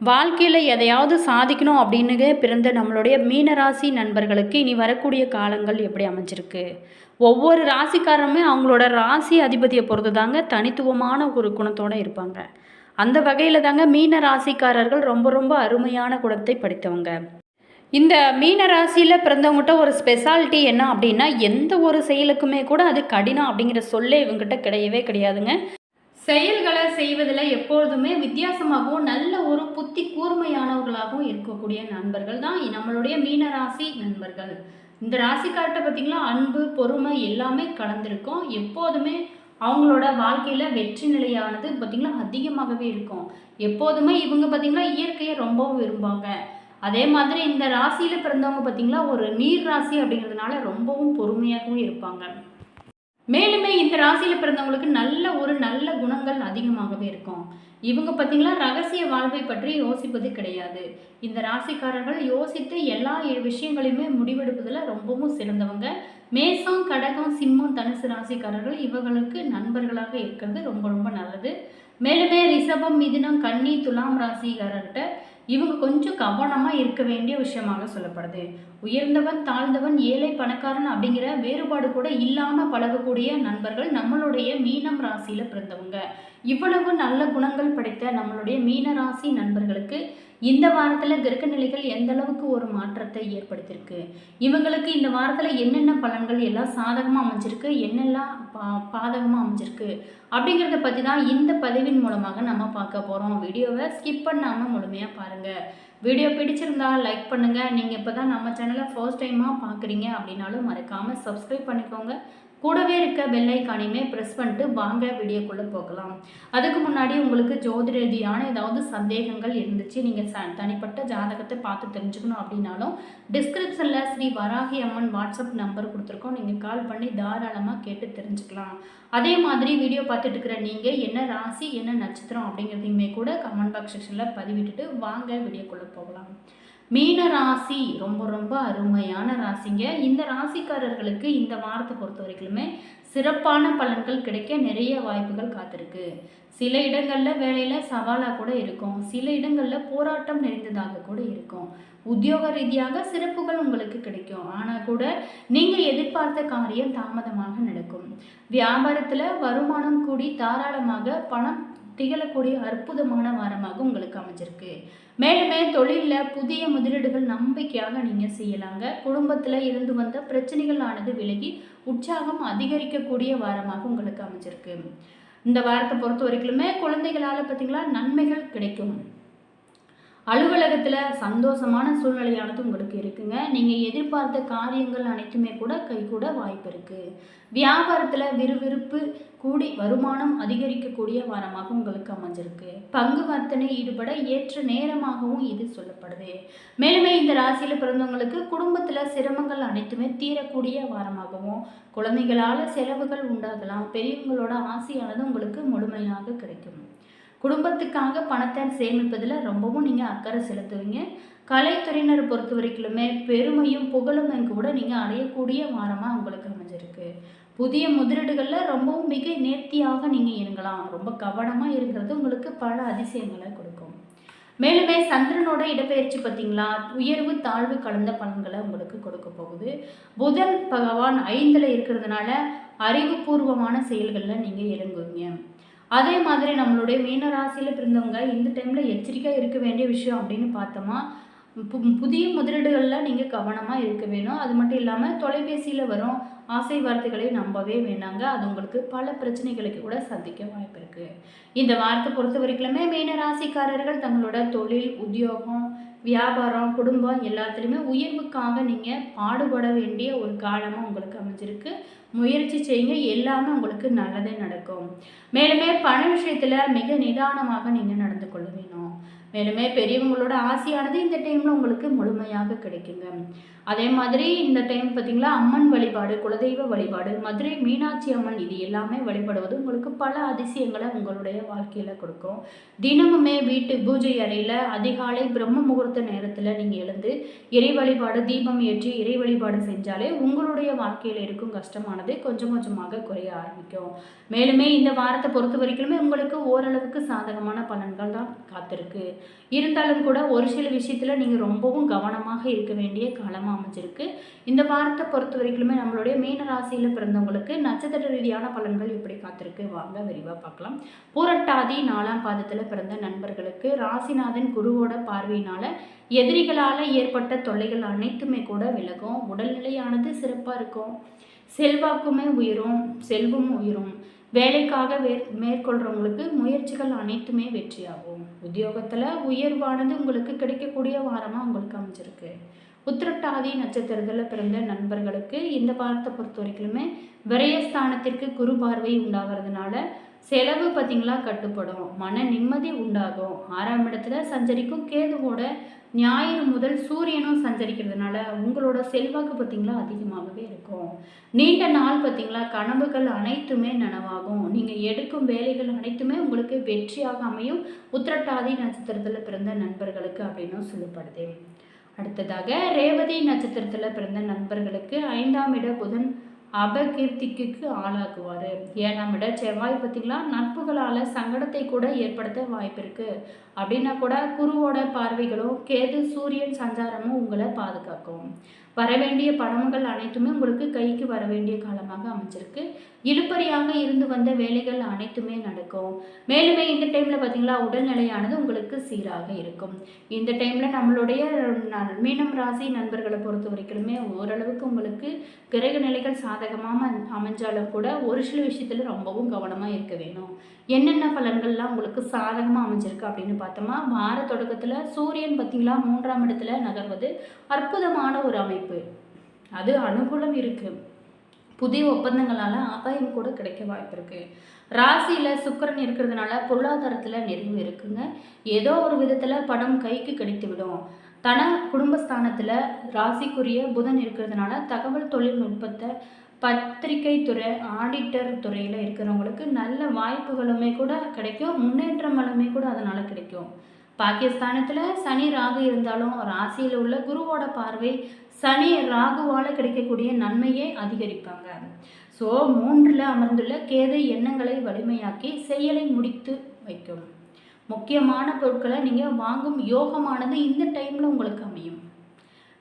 வாழ்க்கையில் எதையாவது சாதிக்கணும் அப்படின்னு பிறந்த நம்மளுடைய மீனராசி நண்பர்களுக்கு இனி வரக்கூடிய காலங்கள் எப்படி அமைஞ்சிருக்கு? ஒவ்வொரு ராசிக்காரருமே அவங்களோட ராசி அதிபதியை பொறுத்து தாங்க தனித்துவமான ஒரு குணத்தோடு இருப்பாங்க. அந்த வகையில் தாங்க மீன ராசிக்காரர்கள் ரொம்ப ரொம்ப அருமையான குணத்தை படித்தவங்க. இந்த மீன ராசியில் பிறந்தவங்ககிட்ட ஒரு ஸ்பெஷாலிட்டி என்ன அப்படின்னா எந்த ஒரு செயலுக்குமே கூட அது கடினம் அப்படிங்கிற சொல்லே இவங்ககிட்ட கிடையவே கிடையாதுங்க. செயல்களை செய்வதில் எப்பொழுதுமே வித்தியாசமாகவும் நல்ல ஒரு புத்தி கூர்மையானவர்களாகவும் இருக்கக்கூடிய நண்பர்கள் தான் நம்மளுடைய மீன ராசி நண்பர்கள். இந்த ராசிக்கார்ட்ட பார்த்திங்கன்னா அன்பு பொறுமை எல்லாமே கலந்துருக்கும். எப்போதுமே அவங்களோட வாழ்க்கையில் வெற்றி நிலையானது பார்த்திங்களா அதிகமாகவே இருக்கும். எப்போதுமே இவங்க பார்த்திங்களா இயற்கையை ரொம்பவும் விரும்புவாங்க. அதே மாதிரி இந்த ராசியில் பிறந்தவங்க பார்த்திங்களா ஒரு நீர் ராசி அப்படிங்கிறதுனால ரொம்பவும் பொறுமையாகவும் இருப்பாங்க. மேலுமே இந்த ராசியில் பிறந்தவங்களுக்கு நல்ல ஒரு நல்ல குணங்கள் அதிகமாகவே இருக்கும். இவங்க பார்த்தீங்களா ரகசிய வாழ்வை பற்றி யோசிப்பது கிடையாது. இந்த ராசிக்காரர்கள் யோசித்து எல்லா விஷயங்களையுமே முடிவெடுப்பதில் ரொம்பவும் சிறந்தவங்க. மேசம் கடகம் சிம்மம் தனுசு ராசிக்காரர்கள் இவங்களுக்கு நண்பர்களாக இருக்கிறது ரொம்ப ரொம்ப நல்லது. மேலுமே ரிஷபம் மிதுனம் கன்னி துலாம் ராசிக்காரர்கிட்ட இவங்க கொஞ்சம் கவனமாக இருக்க வேண்டிய விஷயமாக சொல்லப்படுது. உயர்ந்தவன் தாழ்ந்தவன் ஏழை பணக்காரன் அப்படிங்கிற வேறுபாடு கூட இல்லாமல் பழகக்கூடிய நண்பர்கள் நம்மளுடைய மீனம் ராசியில் பிறந்தவங்க. இவ்வளவு நல்ல குணங்கள் படைத்த நம்மளுடைய மீன ராசி நண்பர்களுக்கு இந்த வாரத்தில் கிரக நிலைகள் எந்த அளவுக்கு ஒரு மாற்றத்தை ஏற்படுத்தியிருக்கு? இவங்களுக்கு இந்த வாரத்தில் என்னென்ன பலன்கள் எல்லாம் சாதகமாக அமைஞ்சிருக்கு என்னெல்லாம் பா பாதகமாக அமைஞ்சிருக்கு? அப்படிங்கிறத பற்றி தான் இந்த பதிவின் மூலமாக நம்ம பார்க்க போகிறோம் வீடியோவை ஸ்கிப் பண்ணாமல் முழுமையாக பாருங்கள் வீடியோ பிடிச்சிருந்தா லைக் பண்ணுங்கள் நீங்கள் இப்போ தான் நம்ம சேனலை ஃபர்ஸ்ட் டைமாக பார்க்குறீங்க அப்படின்னாலும் மறக்காமல் சப்ஸ்கிரைப் பண்ணிக்கோங்க. கூடவே இருக்க பெல்லைக்கானையுமே ப்ரெஸ் பண்ணிட்டு வாங்க வீடியோக்குள்ளே போகலாம். அதுக்கு முன்னாடி உங்களுக்கு ஜோதிரதியான ஏதாவது சந்தேகங்கள் இருந்துச்சு நீங்கள் ச தனிப்பட்ட ஜாதகத்தை பார்த்து தெரிஞ்சுக்கணும் அப்படின்னாலும் டிஸ்கிரிப்ஷனில் ஸ்ரீ வராகி அம்மன் வாட்ஸ்அப் நம்பர் கொடுத்துருக்கோம். நீங்கள் கால் பண்ணி தாராளமாக கேட்டு தெரிஞ்சுக்கலாம். அதே மாதிரி வீடியோ பார்த்துட்டு இருக்கிற நீங்கள் என்ன ராசி என்ன நட்சத்திரம் அப்படிங்கிறதையுமே கூட கமெண்ட் பாக்ஸ் செக்ஷனில் பதிவிட்டுட்டு வாங்க வீடியோக்குள்ளே போகலாம். மீன ராசி ரொம்ப ரொம்ப அருமையான ராசிங்க. இந்த ராசிக்காரர்களுக்கு இந்த வாரத்தை பொறுத்த வரைக்குமே சிறப்பான பலன்கள் கிடைக்க நிறைய வாய்ப்புகள் காத்திருக்கு. சில இடங்களில் வேலையில் சவாலாக கூட இருக்கும். சில இடங்களில் போராட்டம் நிறைந்ததாக கூட இருக்கும். உத்தியோக ரீதியாக சிறப்புகள் உங்களுக்கு கிடைக்கும். ஆனால் கூட நீங்கள் எதிர்பார்த்த காரியம் தாமதமாக நடக்கும். வியாபாரத்தில் வருமானம் கூடி தாராளமாக பணம் திகழக்கூடிய அற்புதமான வாரமாக உங்களுக்கு அமைஞ்சிருக்கு. மேலுமே தொழிலில் புதிய முதலீடுகள் நம்பிக்கையாக நீங்கள் செய்யலாங்க. குடும்பத்தில் இருந்து வந்த பிரச்சனைகள் ஆனது விலகி உற்சாகம் அதிகரிக்கக்கூடிய வாரமாக உங்களுக்கு அமைஞ்சிருக்கு. இந்த வாரத்தை பொறுத்த வரைக்குமே குழந்தைகளால் பார்த்தீங்களா நன்மைகள் கிடைக்கும். அலுவலகத்தில் சந்தோஷமான சூழ்நிலையானது உங்களுக்கு இருக்குங்க. நீங்கள் எதிர்பார்த்த காரியங்கள் அனைத்துமே கூட கைகூட வாய்ப்பு இருக்குது வியாபாரத்தில் விறுவிறுப்பு கூடி வருமானம் அதிகரிக்கக்கூடிய வாரமாக உங்களுக்கு அமைஞ்சிருக்கு. பங்கு வர்த்தனை ஈடுபட ஏற்ற நேரமாகவும் இது சொல்லப்படுது. மேலுமே இந்த ராசியில் பிறந்தவங்களுக்கு குடும்பத்தில் சிரமங்கள் அனைத்துமே தீரக்கூடிய வாரமாகவும் குழந்தைகளால் செலவுகள் உண்டாகலாம். பெரியவங்களோட ஆசையானது உங்களுக்கு முழுமையாக கிடைக்கும். குடும்பத்துக்காக பணத்தை சேமிப்பதில் ரொம்பவும் நீங்கள் அக்கறை செலுத்துவீங்க. கலைத்துறையினரை பொறுத்த வரைக்குமே பெருமையும் புகழும் கூட நீங்கள் அடையக்கூடிய வாரமாக உங்களுக்கு அமைஞ்சிருக்கு. புதிய முதலீடுகளில் ரொம்பவும் மிக நேர்த்தியாக நீங்கள் இருங்கலாம் ரொம்ப கவனமாக இருக்கிறது உங்களுக்கு பல அதிசயங்களை கொடுக்கும். மேலுமே சந்திரனோட இடப்பெயர்ச்சி பார்த்தீங்களா? உயர்வு தாழ்வு கலந்த பலன்களை உங்களுக்கு கொடுக்க போகுது. புதன் பகவான் ஐந்தில் இருக்கிறதுனால அறிவுபூர்வமான செயல்களில் நீங்கள் இறங்குவீங்க. அதே மாதிரி நம்மளுடைய மீன ராசியில் பிறந்தவங்க இந்த டைமில் எச்சரிக்கையாக இருக்க வேண்டிய விஷயம் அப்படின்னு பார்த்தோமா பு புதிய முதலீடுகளில் நீங்கள் கவனமாக இருக்க வேணும். அது மட்டும் இல்லாமல் தொலைபேசியில் வரும் ஆசை வார்த்தைகளை நம்பவே வேணாங்க. அது உங்களுக்கு பல பிரச்சனைகளுக்கு கூட சந்திக்க வாய்ப்பு இருக்குது இந்த வாரத்தை பொறுத்த வரைக்குமே மீன ராசிக்காரர்கள் தங்களோட தொழில் உத்தியோகம் வியாபாரம் குடும்பம் எல்லாத்துலேயுமே உயர்வுக்காக நீங்கள் பாடுபட வேண்டிய ஒரு காலமாக உங்களுக்கு அமைஞ்சிருக்கு. முயற்சி செய்யுங்க எல்லாமே உங்களுக்கு நல்லதே நடக்கும். மேலுமே பண விஷயத்தில் மிக நிதானமாக நீங்கள் நடந்து கொள்ள மேலுமே பெரியவங்களோட ஆசையானது இந்த டைமில் உங்களுக்கு முழுமையாக கிடைக்குங்க. அதே மாதிரி இந்த டைம் பார்த்திங்களா அம்மன் வழிபாடு குலதெய்வ வழிபாடு மதுரை மீனாட்சி அம்மன் இது எல்லாமே வழிபடுவது உங்களுக்கு பல அதிசயங்களை உங்களுடைய வாழ்க்கையில் கொடுக்கும். தினமுமே வீட்டு பூஜை அறையில் அதிகாலை பிரம்ம முகூர்த்த நேரத்தில் நீங்கள் எழுந்து இறை வழிபாடு தீபம் ஏற்றி இறை வழிபாடு செஞ்சாலே உங்களுடைய வாழ்க்கையில் இருக்கும் கஷ்டமானது கொஞ்சம் கொஞ்சமாக குறைய ஆரம்பிக்கும். மேலுமே இந்த வாரத்தை பொறுத்த வரைக்குமே உங்களுக்கு ஓரளவுக்கு சாதகமான பலன்கள் தான் காத்திருக்கு காத்திருக்கு. இருந்தாலும் கூட ஒரு சில விஷயத்தில் நீங்கள் ரொம்பவும் கவனமாக இருக்க வேண்டிய காலமாக அமைஞ்சிருக்கு. இந்த வாரத்தை பொறுத்த வரைக்குமே நம்மளுடைய மீன ராசியில் பிறந்தவங்களுக்கு நட்சத்திர ரீதியான பலன்கள் எப்படி காத்திருக்கு? வாங்க விரிவாக பார்க்கலாம். பூரட்டாதி நாலாம் பாதத்தில் பிறந்த நண்பர்களுக்கு ராசிநாதன் குருவோட பார்வையினால் எதிரிகளால் ஏற்பட்ட தொல்லைகள் அனைத்துமே கூட விலகும். உடல்நிலையானது சிறப்பாக இருக்கும். செல்வாக்குமே உயரும் செல்வம் உயரும். வேலைக்காக வே மேற்கொள்கிறவங்களுக்கு முயற்சிகள் அனைத்துமே வெற்றியாகும். உத்தியோகத்தில் உயர்வானது உங்களுக்கு கிடைக்கக்கூடிய வாரமாக உங்களுக்கு அமைஞ்சிருக்கு. உத்திரட்டாதி நட்சத்திரத்தில் பிறந்த நண்பர்களுக்கு இந்த வாரத்தை பொறுத்த வரைக்குமே விரயஸ்தானத்திற்கு குரு பார்வை உண்டாகிறதுனால செலவு பார்த்திங்களா கட்டுப்படும். மன நிம்மதி உண்டாகும். ஆறாம் இடத்துல சஞ்சரிக்கும் கேதுவோட ஞாயிறு முதல் சூரியனும் சஞ்சரிக்கிறதுனால உங்களோட செல்வாக்கு பார்த்திங்களா அதிகமாகவே இருக்கும். நீண்ட நாள் பார்த்திங்களா கனவுகள் அனைத்துமே நனவாகும். நீங்கள் எடுக்கும் வேலைகள் அனைத்துமே உங்களுக்கு வெற்றியாக அமையும். உத்திரட்டாதி நட்சத்திரத்தில் பிறந்த நண்பர்களுக்கு அப்படின்னும் சொல்லப்படுது. அடுத்ததாக ரேவதி நட்சத்திரத்தில் பிறந்த நண்பர்களுக்கு ஐந்தாம் இட புதன் அபகீர்த்திக்கு ஆளாக்குவார். ஏழாம் இட செவ்வாய் பார்த்திங்களா நட்புகளால் சங்கடத்தை கூட ஏற்படுத்த வாய்ப்பு இருக்குது அப்படின்னா கூட குருவோட பார்வைகளும் கேது சூரியன் சஞ்சாரமும் உங்களை பாதுகாக்கும். வரவேண்டிய பணங்கள் அனைத்துமே உங்களுக்கு கைக்கு வர வேண்டிய காலமாக அமைஞ்சிருக்கு. இழுப்பறியாக இருந்து வந்த வேலைகள் அனைத்துமே நடக்கும். மேலுமே இந்த டைமில் பார்த்தீங்களா உடல்நிலையானது உங்களுக்கு சீராக இருக்கும். இந்த டைமில் நம்மளுடைய மீனம் ராசி நண்பர்களை பொறுத்த வரைக்குமே ஓரளவுக்கு உங்களுக்கு கிரக நிலைகள் சாதகமாக அமைஞ்சாலும் கூட ஒரு சில விஷயத்தில் ரொம்பவும் கவனமாக இருக்க வேணும். என்னென்ன பலன்கள்லாம் உங்களுக்கு சாதகமாக அமைஞ்சிருக்கு அப்படின்னு பார்த்தோமா வார தொடக்கத்தில் சூரியன் பார்த்தீங்களா மூன்றாம் இடத்துல நகர்வது அற்புதமான ஒரு அமைப்பு. அது அனுகூலம் இருக்குது புதிய ஒப்பந்தங்களால் ஆதாயம் கூட கிடைக்க வாய்ப்பு இருக்குது ராசியில் சுக்கரன் இருக்கிறதுனால பொருளாதாரத்தில் நிறைவு இருக்குங்க. ஏதோ ஒரு விதத்தில் பணம் கைக்கு கிடைத்து விடும். தன குடும்பஸ்தானத்தில் ராசிக்குரிய புதன் இருக்கிறதுனால தகவல் தொழில்நுட்பத்தை பத்திரிகை துறை ஆடிட்டர் துறையில் இருக்கிறவங்களுக்கு நல்ல வாய்ப்புகளுமே கூட கிடைக்கும். முன்னேற்றங்களுமே கூட அதனால் கிடைக்கும். பாகிஸ்தானத்தில் சனி ராகு இருந்தாலும் ராசியில் உள்ள குருவோட பார்வை சனி ராகுவால் கிடைக்கக்கூடிய நன்மையை அதிகரிப்பாங்க. ஸோ மூன்றில் அமர்ந்துள்ள கேது எண்ணங்களை வலிமையாக்கி செயலை முடித்து வைக்கும். முக்கியமான பொருட்களை நீங்கள் வாங்கும் யோகமானது இந்த டைமில் உங்களுக்கு அமையும்.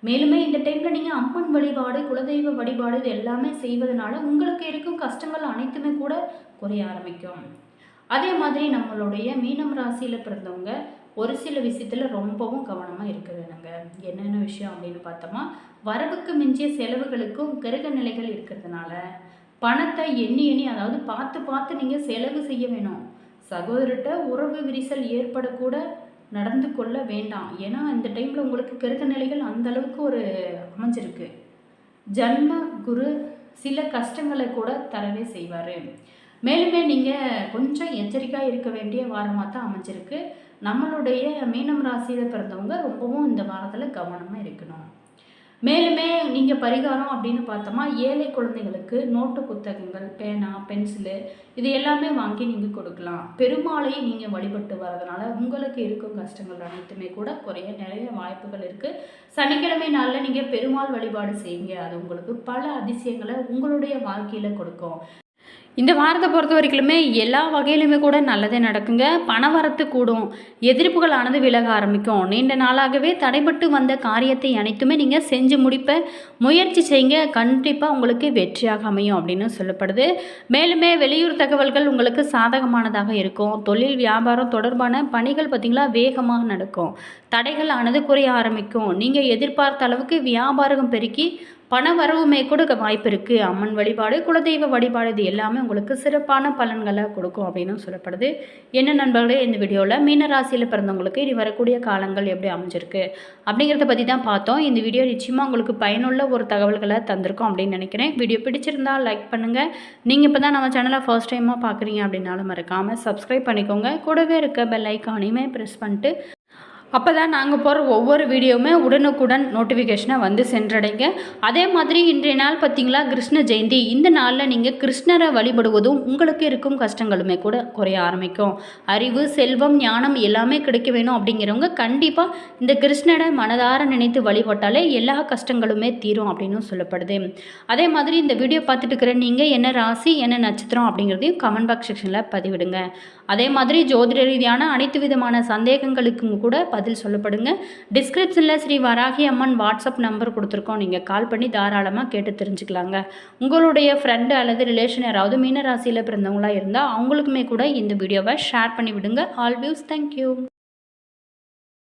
மேலுமே இந்த டைமில் நீங்கள் அம்மன் வழிபாடு குலதெய்வ வழிபாடு இது எல்லாமே செய்வதனால உங்களுக்கு இருக்கும் கஷ்டங்கள் அனைத்துமே கூட குறைய ஆரம்பிக்கும். அதே மாதிரி நம்மளுடைய மீனம் ராசியில் பிறந்தவங்க ஒரு சில விஷயத்தில் ரொம்பவும் கவனமாக இருக்க வேணுங்க. என்னென்ன விஷயம் அப்படின்னு பார்த்தோமா? வரவுக்கு மிஞ்சிய செலவுகளுக்கும் கிரக நிலைகள் இருக்கிறதுனால பணத்தை எண்ணி எண்ணி அதாவது பார்த்து பார்த்து நீங்கள் செலவு செய்ய வேணும். சகோதரர்கிட்ட உறவு விரிசல் ஏற்படக்கூட நடந்து கொள்ள வேண்டாம். ஏன்னா இந்த டைமில் உங்களுக்கு கிரக நிலைகள் அந்த அளவுக்கு ஒரு அமைஞ்சிருக்கு. ஜன்ம குரு சில கஷ்டங்களை கூட தரவே செய்வார். மேலுமே நீங்கள் கொஞ்சம் எச்சரிக்கையாக இருக்க வேண்டிய வாரமாக தான் அமைஞ்சிருக்கு. நம்மளுடைய மீனம் ராசியில் பிறந்தவங்க ரொம்பவும் இந்த வாரத்தில் கவனமாக இருக்கணும். மேலுமே நீங்கள் பரிகாரம் அப்படின்னு பார்த்தோமா ஏழை குழந்தைகளுக்கு நோட்டு புத்தகங்கள் பேனா பென்சிலு இது எல்லாமே வாங்கி நீங்கள் கொடுக்கலாம். பெருமாளை நீங்கள் வழிபட்டு வரதுனால உங்களுக்கு இருக்கும் கஷ்டங்கள் அனைத்துமே கூட குறைய நிறைய வாய்ப்புகள் இருக்குது சனிக்கிழமை நாளில் நீங்கள் பெருமாள் வழிபாடு செய்யுங்க. அது உங்களுக்கு பல அதிசயங்களை உங்களுடைய வாழ்க்கையில் கொடுக்கும். இந்த வாரத்தை பொறுத்த வரைக்குமே எல்லா வகையிலுமே கூட நல்லதே நடக்குங்க. பண வரத்து கூடும் எதிர்ப்புகளானது விலக ஆரம்பிக்கும். நீண்ட நாளாகவே தடைபட்டு வந்த காரியத்தை அனைத்துமே நீங்கள் செஞ்சு முடிப்ப முயற்சி செய்யுங்க. கண்டிப்பாக உங்களுக்கு வெற்றியாக அமையும் அப்படின்னு சொல்லப்படுது. மேலுமே வெளியூர் தகவல்கள் உங்களுக்கு சாதகமானதாக இருக்கும். தொழில் வியாபாரம் தொடர்பான பணிகள் பார்த்திங்களா வேகமாக நடக்கும். தடைகள் ஆனது குறைய ஆரம்பிக்கும். நீங்கள் எதிர்பார்த்த அளவுக்கு வியாபாரம் பெருக்கி பண வரவுமே கொடுக்க வாய்ப்பு இருக்குது அம்மன் வழிபாடு குலதெய்வ வழிபாடு இது எல்லாமே உங்களுக்கு சிறப்பான பலன்களை கொடுக்கும் அப்படின்னு சொல்லப்படுது. என்ன நண்பர்களே இந்த வீடியோவில் மீனராசியில் பிறந்தவங்களுக்கு இனி வரக்கூடிய காலங்கள் எப்படி அமைஞ்சிருக்கு அப்படிங்கிறத பற்றி தான் பார்த்தோம். இந்த வீடியோ நிச்சயமாக உங்களுக்கு பயனுள்ள ஒரு தகவல்களை தந்திருக்கோம் அப்படின்னு நினைக்கிறேன். வீடியோ பிடிச்சிருந்தா லைக் பண்ணுங்கள் நீங்கள் இப்போ தான் நம்ம சேனலை ஃபர்ஸ்ட் டைமாக பார்க்குறீங்க அப்படின்னாலும் மறக்காமல் சப்ஸ்கிரைப் பண்ணிக்கோங்க. கூடவே இருக்க பெல் ஐக்கானையுமே ப்ரெஸ் பண்ணிட்டு அப்போ தான் நாங்கள் போகிற ஒவ்வொரு வீடியோவுமே உடனுக்குடன் நோட்டிஃபிகேஷனை வந்து சென்றடைங்க. அதே மாதிரி இன்றைய நாள் பார்த்தீங்களா கிருஷ்ண ஜெயந்தி. இந்த நாளில் நீங்கள் கிருஷ்ணரை வழிபடுவதும் உங்களுக்கு இருக்கும் கஷ்டங்களுமே கூட குறைய ஆரம்பிக்கும். அறிவு செல்வம் ஞானம் எல்லாமே கிடைக்க வேணும் அப்படிங்கிறவங்க கண்டிப்பாக இந்த கிருஷ்ணரை மனதார நினைத்து வழிபட்டாலே எல்லா கஷ்டங்களுமே தீரும் அப்படின்னு சொல்லப்படுது. அதே மாதிரி இந்த வீடியோ பார்த்துட்டு இருக்கிற நீங்கள் என்ன ராசி என்ன நட்சத்திரம் அப்படிங்கிறதையும் கமெண்ட் பாக்ஸ் செக்ஷனில் பதிவிடுங்க. அதே மாதிரி ஜோதிட ரீதியான அனைத்து விதமான சந்தேகங்களுக்கும் கூட பதில் சொல்லப்படுங்க. டிஸ்கிரிப்ஷனில் ஸ்ரீ வராகி அம்மன் வாட்ஸ்அப் நம்பர் கொடுத்துருக்கோம். நீங்கள் கால் பண்ணி தாராளமாக கேட்டு தெரிஞ்சுக்கலாங்க. உங்களுடைய ஃப்ரெண்டு அல்லது ரிலேஷன் யாராவது மீன ராசியில் பிறந்தவங்களா இருந்தால் அவங்களுக்குமே கூட இந்த வீடியோவை ஷேர் பண்ணி விடுங்க ஆல் வியூஸ் தேங்க்யூ